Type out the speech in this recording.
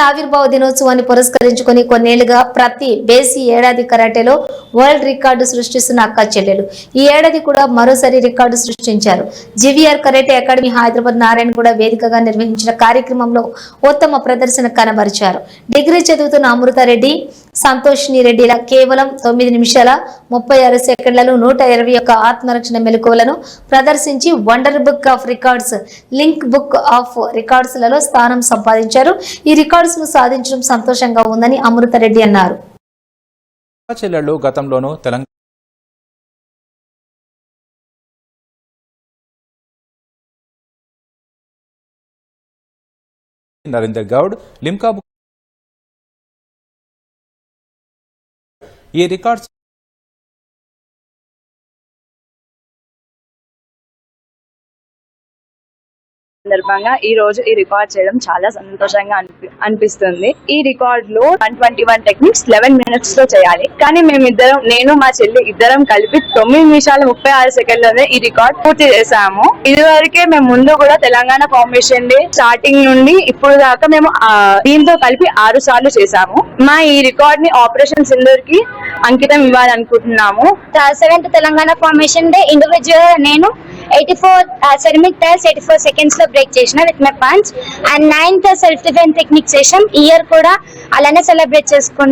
ఆవిర్భావ దినోత్సవాన్ని పురస్కరించుకొని కొన్నేళ్ళుగా ప్రతి బేసి ఏడాది కరాటేలో వరల్డ్ రికార్డు సృష్టిస్తున్న అక్క చెల్లెలు. ఈ ఏడాది కూడా మరోసారి రికార్డు సృష్టించారు. GVR karate academy Hyderabad Narayana కూడా వేదికగా నిర్వహించిన కార్యక్రమంలో ఉత్తమ ప్రదర్శన కనబరిచారు. డిగ్రీ చదువుతున్న అమృతారెడ్డి సంతోషిని రెడ్డిల కేవలం తొమ్మిది నిమిషాల ముప్పై ఆరు సెకండ్లలో నూట ఇరవై యొక్క ఆత్మరక్షణ మెలకువలను ప్రదర్శించి wonder book of records link book of రికార్డ్స్లలో స్థానం సంపాదించారు. ఈ రికార్డ్స్ను సాధించడం సంతోషంగా ఉందని అమృతారెడ్డి అన్నారు. చెల్లెళ్ళు గతంలోనూ తెలంగాణ నరేందర్ గౌడ్ లిమ్కా బుక్ ఈ సందర్భంగా ఈ రోజు ఈ రికార్డ్ చేయడం చాలా సంతోషంగా అనిపిస్తుంది. ఈ రికార్డ్లో one twenty one techniques eleven మినిట్స్లో చేయాలి. కానీ మేమిద్దరం నేను మా చెల్లి ఇద్దరం కలిపి తొమ్మిది నిమిషాలు ముప్పై ఆరు సెకండ్లోనే ఈ రికార్డ్ పూర్తి చేశాము ఇది వరకే మేము ముందు కూడా తెలంగాణ ఫౌండేషన్ డే స్టార్టింగ్ నుండి ఇప్పుడు దాకా మేము దీంతో కలిపి ఆరు సార్లు చేశాము మా ఈ రికార్డ్ని ఆపరేషన్ సింధూర్కి అంకితం ఇవ్వాలనుకుంటున్నాము. Seventh Telangana foundation day individual నేను eighty four ceramic tiles eighty four సెకండ్స్లో బ్రేక్ చేసిన with my punch and ninth self defence technique session year కూడా అలానే సెలబ్రేట్ చేసుకున్నా.